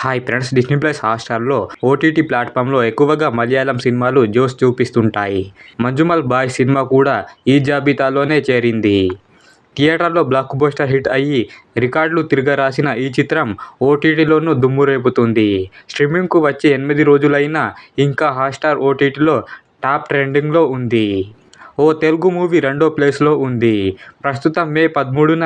Hi friends Disney plus హాట్స్టార్లో OTT ప్లాట్ఫామ్లో ఎక్కువగా మలయాళం సినిమాలు జోస్ చూపిస్తుంటాయి. మంజుమల్ బాయ్ సినిమా కూడా ఈ జాబితాలోనే చేరింది. థియేటర్లో బ్లాక్ బస్టర్ హిట్ అయ్యి రికార్డులు తిరగరాసిన ఈ చిత్రం ఓటీటీలోనూ దుమ్ము రేపుతుంది స్ట్రీమింగ్కు వచ్చి ఎనిమిది రోజులైనా ఇంకా హాట్స్టార్ ఓటీటీలో టాప్ ట్రెండింగ్లో ఉంది. ఓ తెలుగు మూవీ రెండో ప్లేస్లో ఉంది. ప్రస్తుతం మే పదమూడున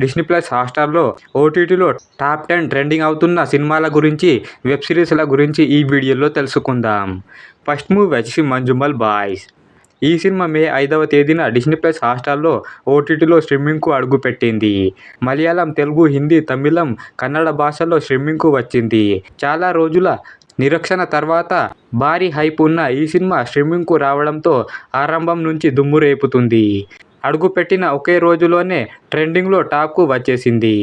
డిస్నీ ప్లస్ హాట్స్టార్లో ఓటీటీలో టాప్ టెన్ ట్రెండింగ్ అవుతున్న సినిమాల గురించి వెబ్ సిరీస్ల గురించి ఈ వీడియోలో తెలుసుకుందాం. ఫస్ట్ మూవీ వచ్చేసి మంజుమల్ బాయ్స్. ఈ సినిమా మే ఐదవ తేదీన డిస్నీ ప్లస్ హాట్స్టార్లో ఓటీటీలో స్ట్రీమింగ్కు అడుగుపెట్టింది. మలయాళం తెలుగు హిందీ తమిళం కన్నడ భాషల్లో స్ట్రీమింగ్కు వచ్చింది. చాలా రోజుల నిరీక్షణ తర్వాత భారీ హైప్ ఉన్న ఈ సినిమా స్ట్రీమింగ్కు రావడంతో ఆరంభం నుంచి దుమ్ము రేపుతుంది. అడుగుపెట్టిన ఒకే రోజులోనే ట్రెండింగ్లో టాప్కు వచ్చేసింది.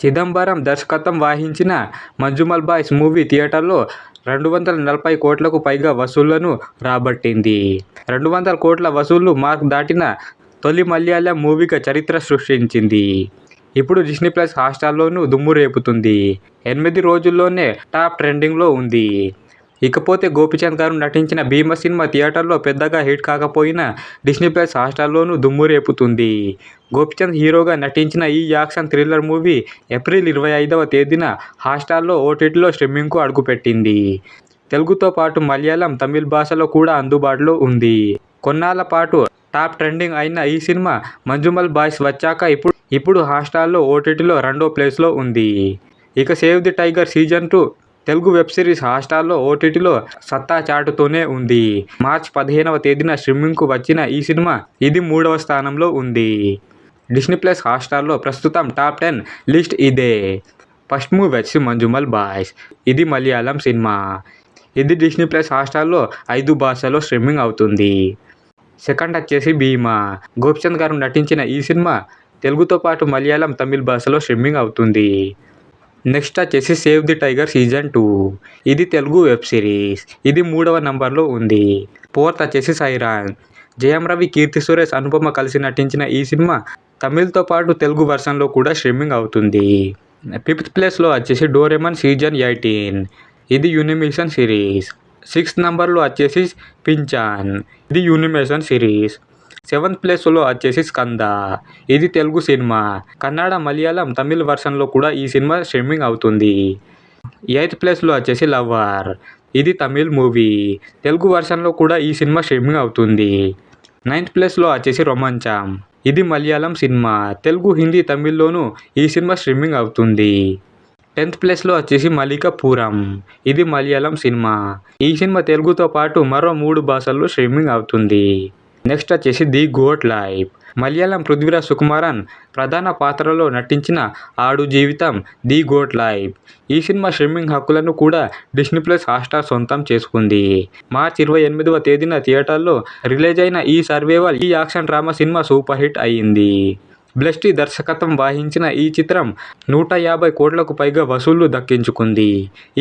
చిదంబరం దర్శకత్వం వహించిన మంజుమల్ బాయ్స్ మూవీ థియేటర్లో రెండు వందల నలభై కోట్లకు పైగా వసూళ్ళను రాబట్టింది. రెండు వందల కోట్ల వసూళ్ళు మార్క్ దాటిన తొలి మలయాళం మూవీగా చరిత్ర సృష్టించింది. ఇప్పుడు డిస్నీ ప్లస్ హాట్స్టార్లోనూ దుమ్ము రేపుతుంది. ఎనిమిది రోజుల్లోనే టాప్ ట్రెండింగ్లో ఉంది. ఇకపోతే గోపిచంద్ గారు నటించిన భీమ సినిమా థియేటర్లో పెద్దగా హిట్ కాకపోయినా డిస్నీ ప్లస్ హాస్టల్లోనూ దుమ్ము రేపుతుంది. గోపిచంద్ హీరోగా నటించిన ఈ యాక్షన్ థ్రిల్లర్ మూవీ ఏప్రిల్ ఇరవై ఐదవ తేదీన హాస్టల్లో ఓటీటీలో స్ట్రీమింగ్కు అడుగుపెట్టింది. తెలుగుతో పాటు మలయాళం తమిళ్ భాషలో కూడా అందుబాటులో ఉంది. కొన్నాళ్ళ పాటు టాప్ ట్రెండింగ్ అయిన ఈ సినిమా మంజుమల్ బాయ్స్ వచ్చాక ఇప్పుడు ఇప్పుడు హాట్స్టార్లో ఓటీటీలో రెండో ప్లేస్లో ఉంది. ఇక save the tiger season two Telugu web series హాట్స్టార్లో ఓటీటీలో సత్తా చాటుతూనే ఉంది. మార్చ్ పదిహేనవ తేదీన స్ట్రీమింగ్కు వచ్చిన ఈ సినిమా ఇది మూడవ స్థానంలో ఉంది. డిస్నీ ప్లస్ హాట్స్టార్లో ప్రస్తుతం టాప్ టెన్ లిస్ట్ ఇదే. ఫస్ట్ మూవీ వచ్చి మంజుమల్ బాయ్స్. ఇది మలయాళం సినిమా. ఇది డిస్నీ ప్లస్ హాట్స్టార్లో ఐదు భాషల్లో స్ట్రీమింగ్ అవుతుంది. సెకండ్ వచ్చేసి భీమా. గోపిచంద్ గారు నటించిన ఈ సినిమా తెలుగుతో పాటు మలయాళం తమిళ భాషలో స్ట్రీమింగ్ అవుతుంది. నెక్స్ట్ వచ్చేసి save the tiger season two. ఇది తెలుగు వెబ్ సిరీస్. ఇది మూడవ నంబర్లో ఉంది. ఫోర్త్ వచ్చేసి సైరాన్. జయం రవి కీర్తి సురేష్ అనుపమ కలిసి నటించిన ఈ సినిమా తమిళ్తో పాటు తెలుగు వర్షన్లో కూడా స్ట్రీమింగ్ అవుతుంది. ఫిఫ్త్ ప్లేస్లో వచ్చేసి డోరెమన్ సీజన్ ఎయిటీన్. ఇది యూనిమిషన్ సిరీస్. సిక్స్త్ నంబర్లో వచ్చేసి పించాన్ ఇది యూనిమేషన్ సిరీస్. సెవెంత్ ప్లేస్లో వచ్చేసి స్కంద. ఇది తెలుగు సినిమా. కన్నడ మలయాళం తమిళ వర్షన్లో కూడా ఈ సినిమా స్ట్రీమింగ్ అవుతుంది. ఎయిత్ ప్లేస్లో వచ్చేసి లవర్. ఇది తమిళ్ మూవీ. తెలుగు వర్షన్లో కూడా ఈ సినిమా స్ట్రీమింగ్ అవుతుంది. నైన్త్ ప్లేస్లో వచ్చేసి రోమాంచం. ఇది మలయాళం సినిమా. తెలుగు హిందీ తమిళ్ళోనూ ఈ సినిమా స్ట్రీమింగ్ అవుతుంది. టెన్త్ ప్లేస్లో వచ్చేసి మలికపురం ఇది మలయాళం సినిమా. ఈ సినిమా తెలుగుతో పాటు మరో మూడు భాషల్లో స్ట్రీమింగ్ అవుతుంది. నెక్స్ట్ వచ్చేసి the goat life. Malayalam Prithviraj Sukumaran ప్రధాన పాత్రలో నటించిన Aadu Jeevitham the goat life. ఈ సినిమా స్ట్రీమింగ్ హక్కులను కూడా డిస్నీ ప్లస్ హాట్స్టార్ సొంతం చేసుకుంది. మార్చ్ ఇరవై ఎనిమిదవ తేదీన థియేటర్లో రిలీజ్ అయిన ఈ సర్వేవల్ ఈ యాక్షన్ డ్రామా సినిమా సూపర్ హిట్ అయ్యింది బ్లెస్టీ దర్శకత్వం వహించిన ఈ చిత్రం నూట యాభై కోట్లకు పైగా వసూళ్ళు దక్కించుకుంది.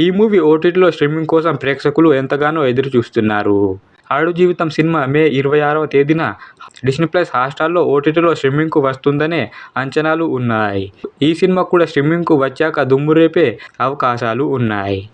ఈ మూవీ ఓటీటీలో స్ట్రీమింగ్ కోసం ప్రేక్షకులు ఎంతగానో ఎదురు చూస్తున్నారు ఆడు జీవితం సినిమా మే ఇరవై ఆరవ తేదీన డిస్నీ ప్లస్ హాట్స్టార్లో ఓటీటీలో స్ట్రీమింగ్కు వస్తుందనే అంచనాలు ఉన్నాయి. ఈ సినిమా కూడా స్ట్రీమింగ్కు వచ్చాక దుమ్ము రేపే అవకాశాలు ఉన్నాయి.